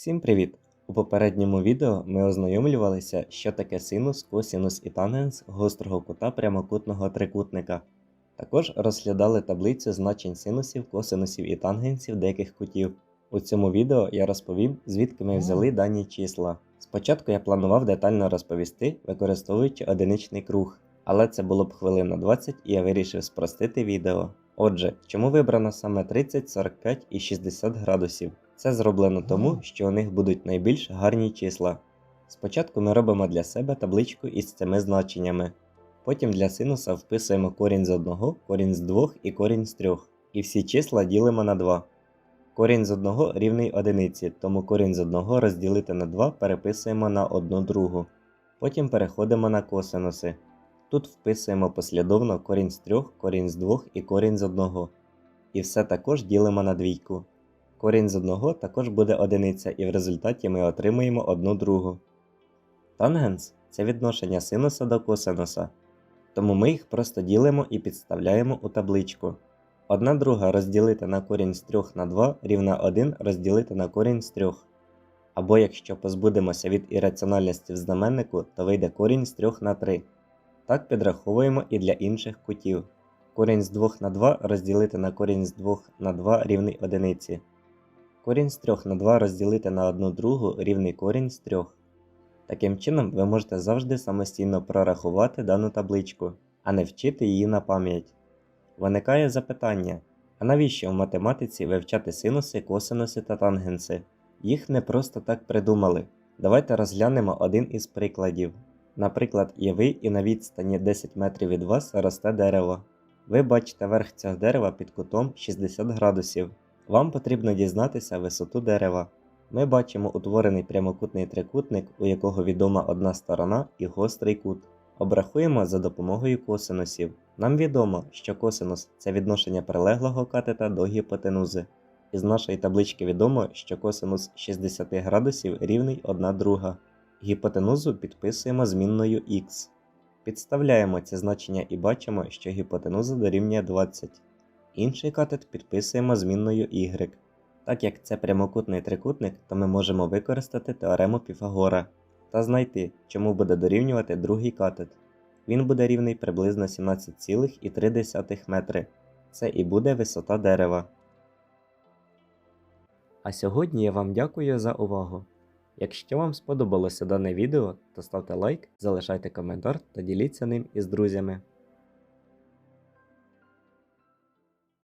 Всім привіт! У попередньому відео ми ознайомлювалися, що таке синус, косінус і тангенс гострого кута прямокутного трикутника. Також розглядали таблицю значень синусів, косинусів і тангенсів деяких кутів. У цьому відео я розповім, звідки ми взяли дані числа. Спочатку я планував детально розповісти, використовуючи одиничний круг, але це було б хвилин на 20 і я вирішив спростити відео. Отже, чому вибрано саме 30, 45 і 60 градусів? Це зроблено тому, що у них будуть найбільш гарні числа. Спочатку ми робимо для себе табличку із цими значеннями. Потім для синуса вписуємо корінь з 1, корінь з 2 і корінь з 3. І всі числа ділимо на 2. Корінь з 1 рівний одиниці, тому корінь з 1 розділити на 2 переписуємо на 1 другу. Потім переходимо на косинуси. Тут вписуємо послідовно корінь з 3, корінь з 2 і корінь з 1. І все також ділимо на двійку. Корінь з 1 також буде одиниця, і в результаті ми отримуємо 1 другу. Тангенс це відношення синуса до косинуса, тому ми їх просто ділимо і підставляємо у табличку. 1 друга розділити на корінь з 3 на 2 рівна 1 розділити на корінь з 3. Або якщо позбудемося від ірраціональності в знаменнику, то вийде корінь з 3 на 3. Так підраховуємо і для інших кутів. Корінь з 2 на 2 розділити на корінь з 2 на 2 рівний 1. Корінь з 3 на 2 розділити на 1 другу рівний корінь з 3. Таким чином, ви можете завжди самостійно прорахувати дану табличку, а не вчити її на пам'ять. Виникає запитання: а навіщо в математиці вивчати синуси, косинуси та тангенси? Їх не просто так придумали. Давайте розглянемо один із прикладів. Наприклад, є ви і на відстані 10 метрів від вас росте дерево. Ви бачите верх цього дерева під кутом 60 градусів. Вам потрібно дізнатися висоту дерева. Ми бачимо утворений прямокутний трикутник, у якого відома одна сторона і гострий кут. Обрахуємо за допомогою косинусів. Нам відомо, що косинус це відношення прилеглого катета до гіпотенузи. Із нашої таблички відомо, що косинус 60 градусів рівний 1 друга. Гіпотенузу підписуємо змінною х. Підставляємо ці значення і бачимо, що гіпотенуза дорівнює 20. Інший катет підписуємо змінною y. Так як це прямокутний трикутник, то ми можемо використати теорему Піфагора та знайти, чому буде дорівнювати другий катет. Він буде рівний приблизно 17,3 метри. Це і буде висота дерева. А сьогодні я вам дякую за увагу. Якщо вам сподобалося дане відео, то ставте лайк, залишайте коментар та діліться ним із друзями.